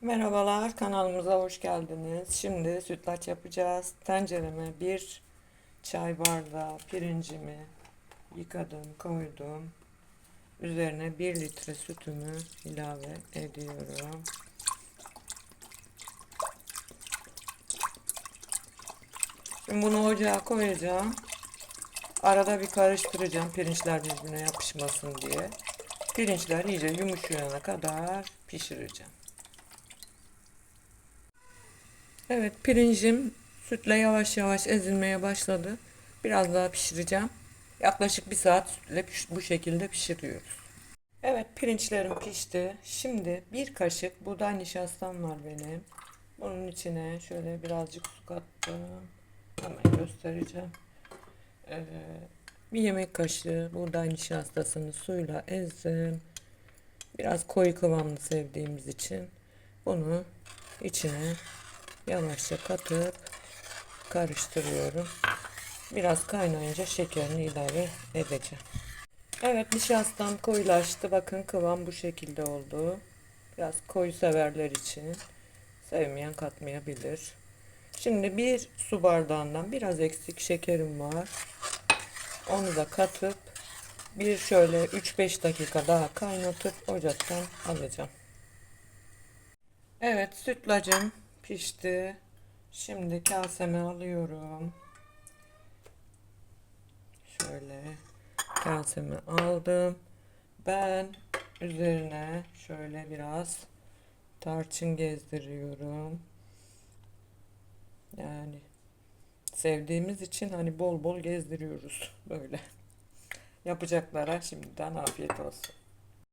Merhabalar, kanalımıza hoş geldiniz. Şimdi sütlaç yapacağız. Tencereme bir çay bardağı pirincimi yıkadım, koydum. Üzerine 1 litre sütümü ilave ediyorum. Şimdi bunu ocağa koyacağım. Arada bir karıştıracağım pirinçler birbirine yapışmasın diye. Pirinçler iyice yumuşayana kadar pişireceğim. Evet pirincim sütle yavaş yavaş ezilmeye başladı. Biraz daha pişireceğim. Yaklaşık bir saat sütle bu şekilde pişiriyoruz. Evet pirinçlerim pişti. Şimdi bir kaşık buğday nişastam var benim. Bunun içine şöyle birazcık su kattım. Hemen göstereceğim. Ee, bir yemek kaşığı buğday nişastasını suyla ezdim. Biraz koyu kıvamlı sevdiğimiz için bunu içine yavaşça katıp karıştırıyorum. Biraz kaynayınca şekerini ilave edeceğim. Evet nişastam koyulaştı. Bakın kıvam bu şekilde oldu. Biraz koyu severler için sevmeyen katmayabilir. Şimdi bir su bardağından biraz eksik şekerim var. Onu da katıp bir şöyle 3-5 dakika daha kaynatıp ocaktan alacağım. Evet sütlacım pişti. Şimdi kaseme alıyorum. Şöyle kaseme aldım. Ben üzerine şöyle biraz tarçın gezdiriyorum. Yani sevdiğimiz için hani bol bol gezdiriyoruz böyle. Yapacaklara şimdiden afiyet olsun.